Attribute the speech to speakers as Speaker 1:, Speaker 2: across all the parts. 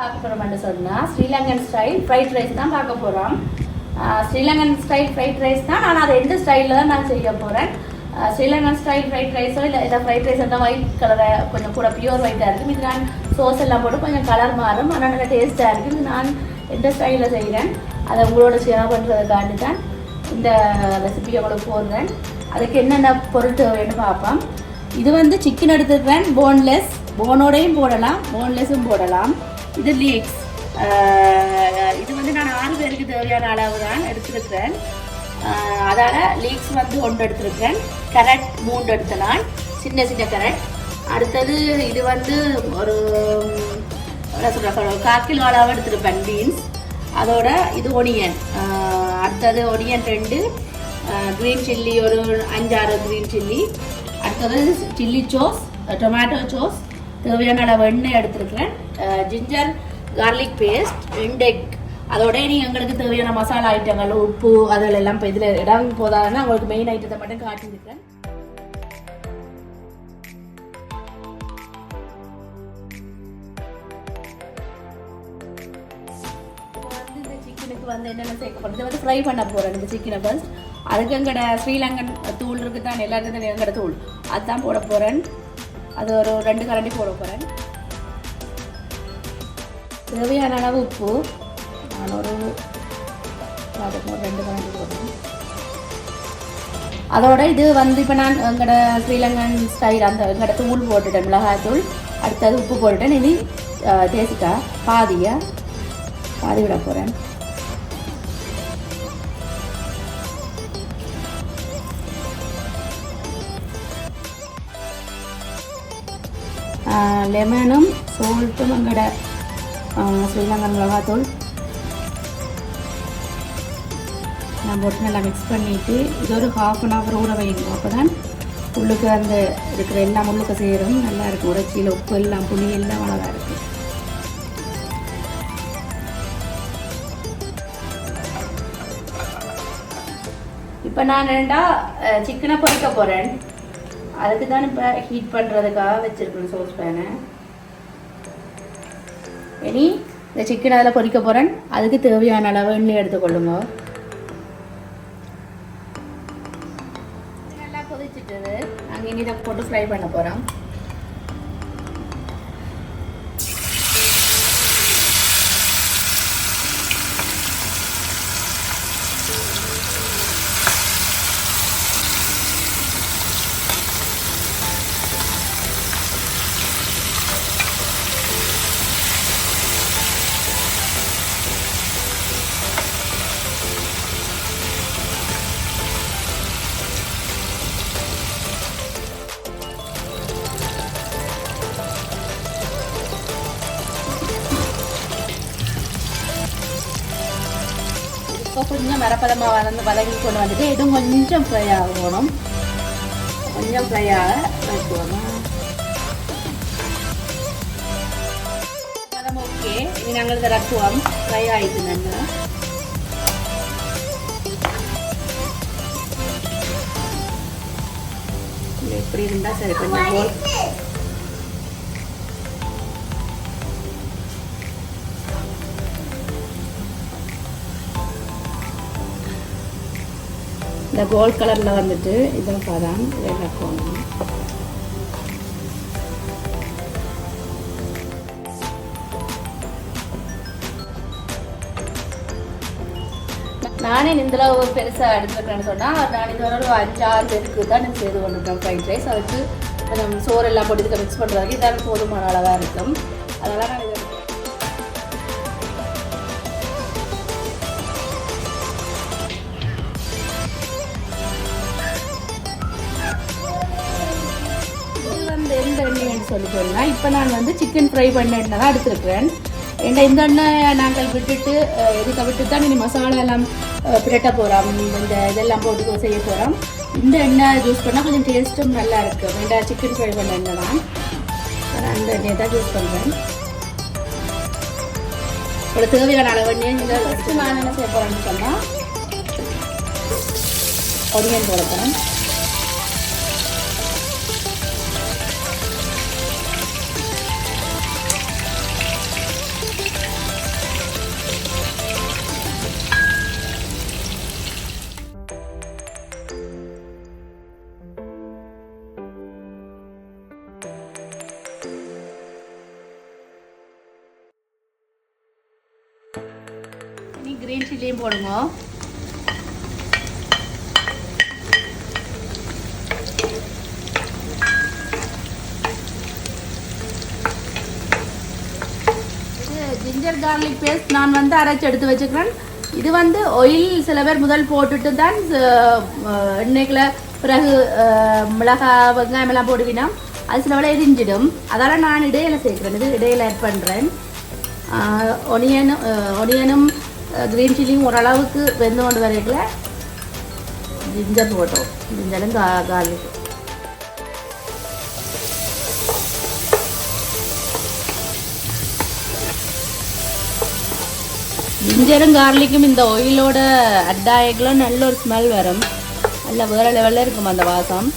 Speaker 1: பார்க்க போகிறோம்னு சொன்னால் ஸ்ரீலங்கன் ஸ்டைல் ஃப்ரைட் ரைஸ் தான் பார்க்க போகிறோம் ஸ்ரீலங்கன் ஸ்டைல் ஃப்ரைட் ரைஸ் தான். ஆனால் அதை எந்த ஸ்டைலில் தான் நான் செய்ய போகிறேன் ஸ்ரீலங்கன் ஸ்டைல் ஃப்ரைட் ரைஸோ இல்லை இதை ஃப்ரைட் ரைஸ் தான் ஒயிட் கலரை கொஞ்சம் கூட பியூர் ஒயிட்டாக இருக்கும். இது நான் சோஸ் எல்லாம் போட்டு கொஞ்சம் கலர் மாறும். ஆனால் நல்லா டேஸ்ட்டாக இருக்குது இது நான் எந்த ஸ்டைலில் செய்கிறேன் அதை உங்களோட ஷேர் பண்ணுறதுக்காண்டி தான் இந்த ரெசிபியை உங்களுக்கு போடுறேன். அதுக்கு என்னென்ன பொருள் தேவைன்னு பார்ப்போம். இது வந்து சிக்கன் எடுத்துக்கிறேன். போன்லெஸ் போனோடையும் போடலாம். போன்லெஸ்ஸும் போடலாம். இது லீக்ஸ் இது வந்து நான் ஆறு பேருக்கு தேவையான அளவு தான் எடுத்துருக்கிறேன். அதால் லீக்ஸ் வந்து ஒன்று எடுத்திருக்கிறேன். கரட் மூன்று எடுத்த நான் சின்ன சின்ன கரட் அடுத்தது இது வந்து ஒரு என்ன சொல்கிற கால் அளவு எடுத்திருப்பேன் பீன்ஸ் அதோட இது ஒனியன் அடுத்தது ஒனியன் ரெண்டு க்ரீன் சில்லி ஒரு அஞ்சாறு க்ரீன் சில்லி அடுத்தது சில்லி சோஸ் டொமேட்டோ சோஸ் தேவையான அளவு எண்ணெய் எடுத்திருக்கிறேன். ஜிஞ்சர் கார்லிக் பேஸ்ட் ரெண்டு எக் அதோட நீ எங்களுக்கு தேவையான மசாலா ஐட்டங்கள் உப்பு அதில் எல்லாம் இப்போ இதில் இடம் போதாதுன்னா உங்களுக்கு மெயின் ஐட்டத்தை மட்டும் காட்டியிருக்கேன் வந்து சிக்கனுக்கு வந்து என்னென்ன சேர்க்க வந்து ஃப்ரை பண்ண போகிறேன் இந்த சிக்கனை ஃபர்ஸ்ட் அதுக்கு எங்கட ஸ்ரீலங்கன் தூள் இருக்குது தான் எல்லாருக்கும் எங்கட தூள். அதுதான் போட போகிறேன் அது ஒரு ரெண்டு கரண்டி போட போகிறேன் தேவையான அளவு உப்பு. நான் ஒரு அதுக்கு ரெண்டு கரண்டி போடுறேன். அதோட இது வந்து இப்போ நான் எங்களோட ஸ்ரீலங்கன் ஸ்டைல் அந்த எங்களோட தூள் போட்டுட்டேன் மிளகாய் தூள். அடுத்தது உப்பு போட்டுட்டேன். இனி தேசிக்கா பாதியை பாதி விட போகிறேன் லெமனும் சோல்ட்டும் எங்களோட ஸ்ரீலங்கன் மிளகாத்தூள். நான் போட்டு நல்லா மிக்ஸ் பண்ணிவிட்டு இது ஒரு ஹாஃப் அன் ஹவர் ஊற வைக்கணும் அப்போ தான் உள்ளுக்கு அந்த இருக்கிற எல்லா முள்ளுக்கு செய்கிறதும் நல்லா இருக்கும். உரைச்சியில் உப்பு எல்லாம் புளி எல்லாம் அழகாக இருக்கும் இப்போ நான் ரெண்டா சிக்கனை பொறிக்க போகிறேன் அதுக்கு தான் இப்போ ஹீட் பண்ணுறதுக்காக வச்சுருக்கேன் சோஸ் பேனை இனி இந்த சிக்கன் அதில் பொரிக்க போகிறேன் அதுக்கு தேவையான அளவு எண்ணெய் எடுத்துக்கொள்ளுங்க. நல்லா கொதிச்சிட்டது. நாங்கள் இனி இதை போட்டு ஃப்ரை பண்ண போகிறோம் மரப்பதமாக வளர்ந்து வதங்கி கொண்டு வந்துட்டு இதுவும் கொஞ்சம் ஃப்ரை ஆகணும் கொஞ்சம் ஃப்ரை ஆக வைக்கணும் ஓகே இனி நாங்கள் இதை ரக்குவோம் ஃப்ரை ஆகிட்டு நல்லா இது எப்படி இருந்தால் சரி கொஞ்சம் இந்த கோல்ட் கலரில் வந்துட்டு இதான் பதம் இதை போகணும் நானே இந்த அளவு பெருசாக எடுத்துருக்கேன்னு சொன்னால் நான் இது ஒரு அஞ்சு ஆறு பேருக்கு தான் நான் செய்து கொண்டிருக்கேன் ஃப்ரைட் ரைஸ் அதுக்கு நம்ம சோறு எல்லாம் போட்டு மிக்ஸ் பண்ணுறதுக்கு இதான் போதுமான அளவாக இருக்கும். அதனால் நான் சொல்லி சொல்லலாம் இப்போ நான் வந்து சிக்கன் ஃப்ரை பண்ண எண்ணெய் தான் எடுத்துருக்கிறேன். ஏன்னா இந்த எண்ணெய் நாங்கள் விட்டுட்டு அஹ், இதுக்கு விட்டு தான் இனி மசாலா எல்லாம் பிரட்ட போகிறோம் இந்த இதெல்லாம் போட்டு செய்ய போகிறோம் இந்த எண்ணெய் யூஸ் பண்ணால் கொஞ்சம் டேஸ்ட்டும் நல்லா இருக்கும் வேண்டா சிக்கன் ஃப்ரை பண்ண எண்ணெய் தான் அந்த எண்ணெயை தான் யூஸ் பண்ணுறேன் உங்களுக்கு தேவையான அளவு எண்ணெய் நீங்கள் ஃபஸ்ட்டு நான் என்ன செய்ய போகிறேன்னு சொன்னால் ஒனியன் போட போகிறேன் சில்லியும் போடுங்க. இது ஜிஞ்சர் கார்லிக் பேஸ்ட் நான் வந்து அரைச்சி எடுத்து வச்சுக்கிறேன். இது வந்து ஒயில் சில பேர் முதல் போட்டுட்டு தான் அஹ், எண்ணெய்க்குள்ள பிறகு அஹ், மிளகாய் வெங்காயம் எல்லாம் போடுவினா அது சில வேலை எரிஞ்சிடும். அதால் நான் இடையில சேர்க்குறேன். இது இடையில ஆட் பண்ணுறேன் ஒனியனும் ஒனியனும் க்ரீன் சில்லியும் ஓரளவுக்கு வெந்து கொண்டு வரைக்கல ஜிஞ்சர் போட்டோம் ஜிஞ்சரும் கா ஜிஞ்சரும் கார்லிக்கும் இந்த ஒயிலோட அட்டாயக்கெலாம் நல்ல ஒரு ஸ்மெல் வரும் நல்ல வேறு லெவலில் இருக்கும் அந்த வாசம்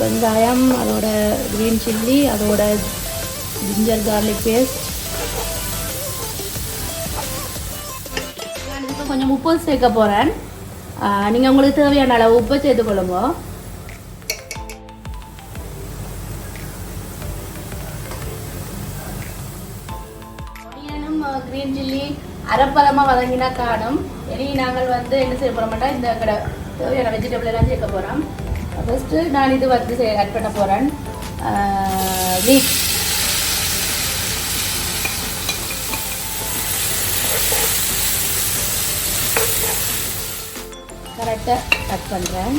Speaker 1: வெங்காயம் அதோட க்ரீன் சில்லி அதோட ஜிஞ்சர் கார்லிக் பேஸ்ட் நான் கொஞ்சம் உப்பு சேர்க்க போகிறேன் நீங்கள் உங்களுக்கு தேவையான அளவு உப்பு சேர்த்துக்கொள்ளுங்க ஆனியனும் க்ரீன் சில்லி அரைப்பதமாக வதங்கினா காணும். இனி நாங்கள் வந்து என்ன செய்ய போகிறோம் மாட்டோம் இந்த கடை தேவையான வெஜிடபிள் எல்லாம் சேர்க்க போகிறோம் ஃபஸ்ட்டு நான் இது வந்து ஆட் பண்ண போகிறேன் வீட் கரெக்டாக கட் பண்ணுறேன்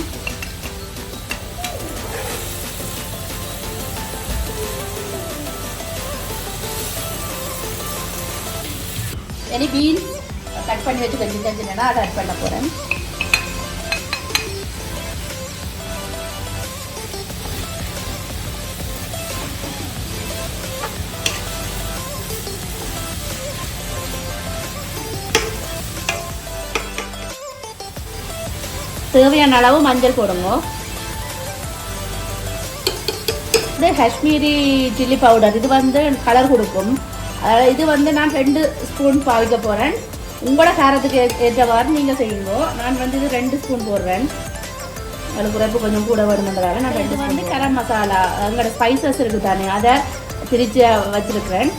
Speaker 1: எனி பீன்ஸ் கட் பண்ணி வச்சு கொஞ்சம் செஞ்சுனா அதை ஆட் பண்ண போகிறேன் தேவையான அளவு மஞ்சள் போடுங்க. இது காஷ்மீரி சில்லி பவுடர் இது வந்து கலர் கொடுக்கும். அதாவது இது வந்து நான் ரெண்டு ஸ்பூன் பாவிக்க போகிறேன் உங்களோட காரத்துக்கு ஏற்றவாறு நீங்கள் செய்யுங்க. நான் வந்து இது ரெண்டு ஸ்பூன் போடுறேன். உங்களுக்கு உரைப்பு கொஞ்சம் கூட வருமென்றதால நான் ரெண்டு வந்து கரம் மசாலா. எங்களோட ஸ்பைசஸ் இருக்குது தானே அதை பிரித்து வச்சிருக்கிறேன்.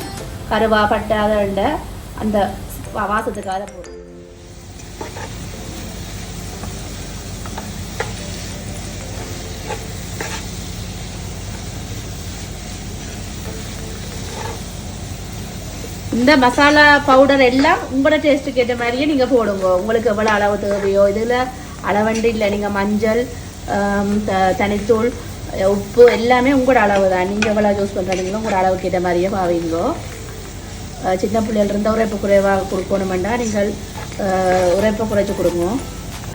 Speaker 1: கருவா பட்டை அதை. அந்த வாசத்துக்காக போடுறேன். இந்த மசாலா பவுடர் எல்லாம் உங்களோட டேஸ்ட்டுக்கு ஏற்ற மாதிரியே நீங்கள் போடுங்க. உங்களுக்கு எவ்வளோ அளவு தேவையோ இதில் அளவண்டு இல்லை நீங்கள் மஞ்சள் த- தனித்தூள் உப்பு எல்லாமே உங்களோட அளவு தான் நீங்கள் எவ்வளோ யூஸ் பண்ணுறீங்களோ உங்களோட அளவுக்கு ஏற்ற மாதிரியே பாவீங்கோ. சின்ன பிள்ளைகள் இருந்தால் உரைப்பு குறைவாக கொடுக்கணுமெண்டா நீங்கள் அஹ், உரைப்பை குறைச்சி கொடுங்க.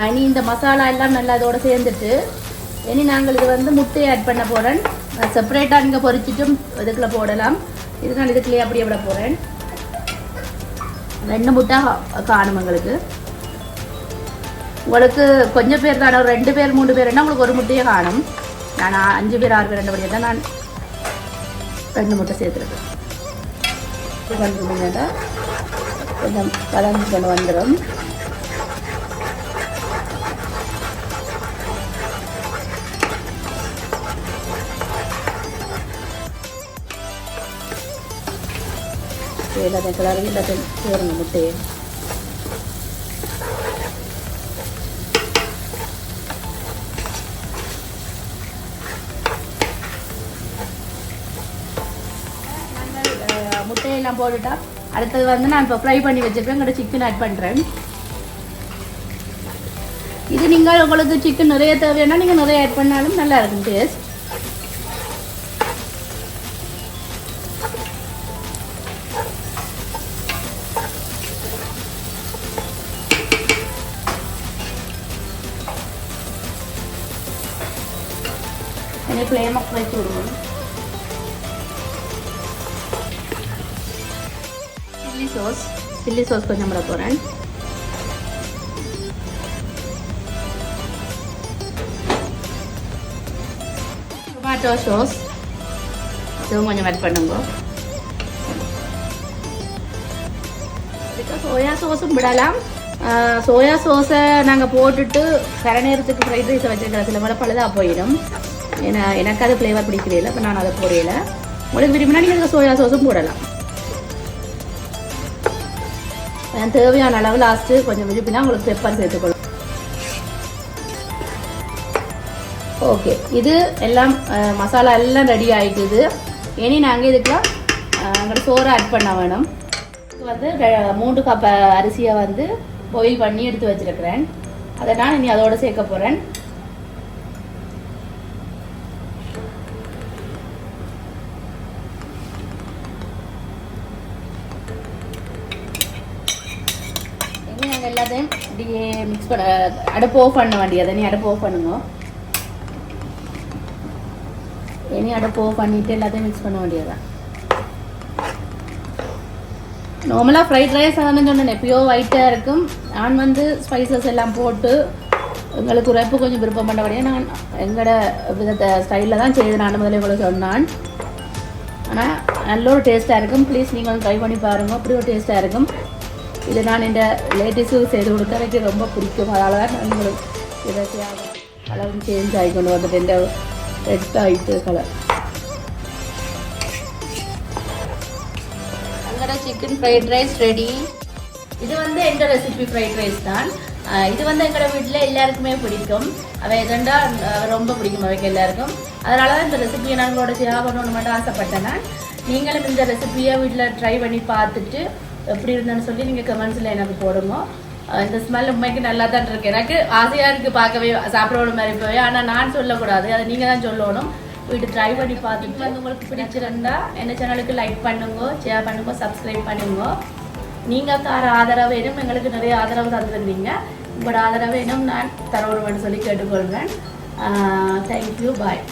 Speaker 1: இனி இந்த மசாலா எல்லாம் நல்லா இதோட சேர்ந்துட்டு இனி நாங்கள் இது வந்து முட்டையை ஆட் பண்ண போகிறேன் செப்பரேட்டாக நீங்கள் பொரிச்சிட்டும் இதுக்குள்ளே போடலாம். இது நான் இதுக்குள்ளேயே அப்படியே விட போகிறேன் ரெண்டு முட்டை கா- காணும் எங்களுக்கு. உங்களுக்கு கொஞ்சம் பேர் தானே ரெண்டு பேர் மூணு பேர்னா உங்களுக்கு ஒரு முட்டையே காணும். நான் அஞ்சு பேர் ஆறு பேர் ரெண்டு படியாக தான் நான் ரெண்டு முட்டை சேர்த்துருக்கேன் கொஞ்சம் கலந்து கொண்டு வந்துடும் எல்லாத்தையும் கிளறி எல்லாத்தையும் சேருங்க முட்டையை முட்டையெல்லாம் போட்டுட்டா. அடுத்தது வந்து நான் இப்போ ஃப்ரை பண்ணி வச்சிருக்கேன். கூட சிக்கன் ஆட் பண்ணுறேன் இது நீங்கள் உங்களுக்கு சிக்கன் நிறைய தேவைன்னா நீங்கள் நிறைய ஆட் பண்ணாலும் நல்லா இருக்கும் டேஸ்ட் അതിനെ ഫ്ലെയിം ഒക്കെ വെച്ച് കൊടുക്കണം ചില്ലി സോസ് ചില്ലി സോസ് கொஞ்சம் போட போகிறேன் டொமேட்டோ சாஸ் இதுவும் கொஞ்சம் ஆட் பண்ணுங்க இதுக்கு சோயா சோஸும் விடலாம் சோயா சோஸை நாங்கள் போட்டுட்டு கர நேரத்துக்கு ஃப்ரைட் ரைஸை வச்சுருக்கிற சில மேலே பழுதாக போயிடும் ஏன்னா எனக்கு அது ஃப்ளேவர் பிடிக்கிறதில்ல இப்போ நான் அதை போடையில உங்களுக்கு விரும்பினா நீங்கள் சோயா சோஸும் போடலாம். எனக்கு தேவையான அளவு லாஸ்ட்டு கொஞ்சம் விரும்பினா உங்களுக்கு பெப்பர் சேர்த்துக்கொள்ளும் ஓகே இது எல்லாம் மசாலா எல்லாம் ரெடி ஆகிட்டுது இனி நாங்கள் இதுக்கெலாம் எங்களோட சோறு ஆட் பண்ண வேணும். வந்து மூன்று கப் அரிசியை வந்து பாயில் பண்ணி எடுத்து வச்சிருக்கிறேன். அதை நான் இனி அதோட சேர்க்க போகிறேன் அப்படியே மிக்ஸ் பண்ண அடுப்பு ஆஃப் பண்ண வேண்டியது நீ அடுப்பு ஆஃப் பண்ணுங்க. இனி அடுப்பு ஆஃப் பண்ணிட்டு எல்லாத்தையும் மிக்ஸ் பண்ண வேண்டியதுதான் நார்மலாக ஃப்ரைட் ரைஸ் அதான் சொன்னேன் எப்பயோ ஒயிட்டாக இருக்கும். நான் வந்து ஸ்பைசஸ் எல்லாம் போட்டு எங்களுக்கு உரைப்பு கொஞ்சம் விருப்பம் பண்ணபடியாக நான் எங்களோட விதத்தை ஸ்டைலில் தான் செய்து நான் முதல்ல உங்களுக்கு சொன்னான். ஆனால் நல்ல ஒரு டேஸ்ட்டாக இருக்கும். ப்ளீஸ் நீங்கள் ட்ரை பண்ணி பாருங்க. அப்படி ஒரு டேஸ்ட்டாக இருக்கும். இது நான் இந்த லேட்டஸ்ட்டு செய்து கொடுத்தா எனக்கு ரொம்ப பிடிக்கும். அதனால தான் நான் கலரும் சேஞ்ச் ஆகி கொண்டு வந்துட்டு இந்த ரெட் ஆகிட்டு கலர் அங்கே சிக்கன் ஃப்ரைட் ரைஸ் ரெடி இது வந்து எங்கள் ரெசிபி ஃப்ரைட் ரைஸ் தான். இது வந்து எங்களோட வீட்டில் எல்லாருக்குமே பிடிக்கும். அவை எதண்டா ரொம்ப பிடிக்கும் அவைக்கு எல்லாருக்கும். அதனால தான் இந்த ரெசிபியை நான் உங்களோட ஷேர் பண்ணணும்னு மட்டும் ஆசைப்பட்டேன் நான். நீங்களும் இந்த ரெசிபியை வீட்டில் ட்ரை பண்ணி பார்த்துட்டு எப்படி இருந்தேன்னு சொல்லி நீங்கள் கமெண்ட்ஸில் எனக்கு போடுங்க. இந்த ஸ்மெல் உண்மைக்கு நல்லா தான் இருக்கு. எனக்கு ஆசையாக இருக்குது பார்க்கவே சாப்பிடணும் மாதிரி போய். ஆனால் நான் சொல்லக்கூடாது. அதை நீங்கள் தான் சொல்லணும். வீட்டு ட்ரை பண்ணி பார்த்துட்டு வந்து உங்களுக்கு பிடிச்சிருந்தா என்ன சேனலுக்கு லைக் பண்ணுங்க ஷேர் பண்ணுங்க சப்ஸ்கிரைப் பண்ணுங்க. நீங்கள் தர ஆதரவு வேணும் எங்களுக்கு நிறைய ஆதரவு தந்துருந்தீங்க. உங்களோட ஆதரவு வேணும் நான் தரணும்னு சொல்லி கேட்டுக்கொள்வேன் தேங்க்யூ பாய்